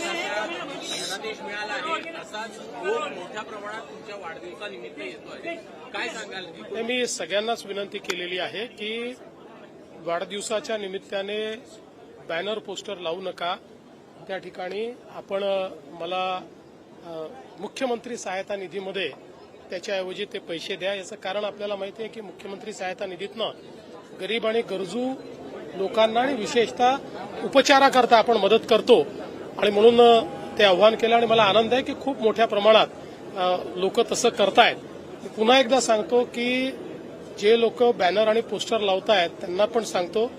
धनादेश मिळाला आहे असाच खूप मोठ्या प्रमाणात तुमच्या वाढदिवसानिमित्त येतोय काय सांगाल नाही, मी सगळ्यांनाच विनंती केलेली आहे की वाढदिवसाच्या निमित्ताने बॅनर पोस्टर लावू नका. त्या ठिकाणी आपण मला मुख्यमंत्री सहायता निधीमध्ये त्याच्याऐवजी ते पैसे द्या. याचं कारण आपल्याला माहिती आहे की मुख्यमंत्री सहायता निधीतनं गरीब आणि गरजू लोकांना आणि विशेषतः उपचाराकरता आपण मदत करतो. आणि म्हणून ते आव्हान केलं आणि मला आनंद आहे की खूप मोठ्या प्रमाणात लोक तसं करतायत. पुन्हा एकदा सांगतो की जे लोक बॅनर आणि पोस्टर लावतायत त्यांना पण सांगतो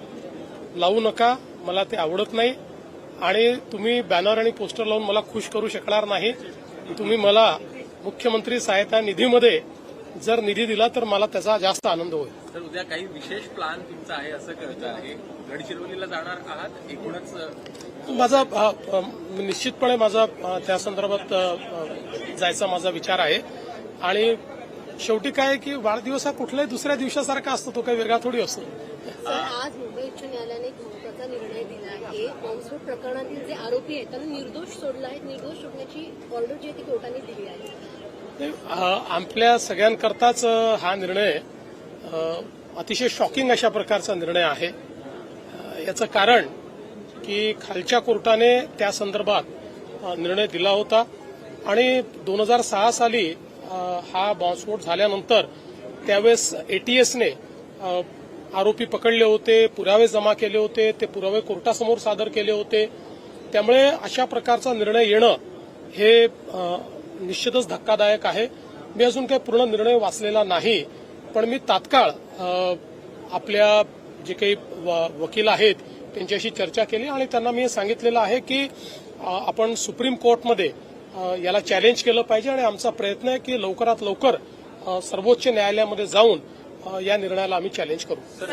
लावू नका मला ते आवडत नाही. आणि तुम्ही बॅनर आणि पोस्टर लावून मला खुश करू शकणार नाही. तुम्ही मला मुख्यमंत्री सहायता निधीमध्ये जर निधी दिला तर मला त्याचा जास्त आनंद होईल. तर उद्या काही विशेष प्लान तुमचा आहे असं कळतं आहे. गडचिरोलीला जाणार आहात एकूणच माझा निश्चितपणे माझा त्या संदर्भात जायचा माझा विचार आहे. आणि शेवटी काय की वाढदिवस हा कुठल्याही दुसऱ्या दिवसासारखा असतो तो काही वेगळा थोडी असतो. सर आज मुंबई उच्च न्यायालयाने एक महत्त्वाचा निर्णय दिला आहे. बॉम्बस्फोट प्रकरणातील जे आरोपी आहेत त्यांना निर्दोष सोडलं आहे. निर्दोष सोडण्याची ऑर्डर जी आहे ती कोर्टाने दिली आहे. आपल्या सगळ्यांकरताच हा निर्णय अतिशय शॉकिंग अशा प्रकारचा निर्णय आहे. याचं कारण की खालच्या कोर्टाने त्या संदर्भात निर्णय दिला होता आणि दोन हजार सहा साली हा बॉम्बस्फोट झाल्यानंतर त्यावेळेस एटीएसने आरोपी पकडले होते पुरावे जमा केले होते ते पुरावे कोर्टासमोर सादर केले होते. त्यामुळे अशा प्रकारचा निर्णय येणं हे निश्चितच धक्कादायक आहे. मी अजून काही पूर्ण निर्णय वाचलेला नाही पण मी तात्काळ आपल्या जे काही व- वकील आहेत त्यांच्याशी चर्चा केली आणि त्यांना मी हे सांगितलेलं आहे की आपण सुप्रीम कोर्टमध्ये याला चॅलेंज केलं पाहिजे आणि आमचा प्रयत्न आहे की लवकरात लवकर सर्वोच्च न्यायालयामध्ये जाऊन या निर्णयाला आम्ही चॅलेंज करू.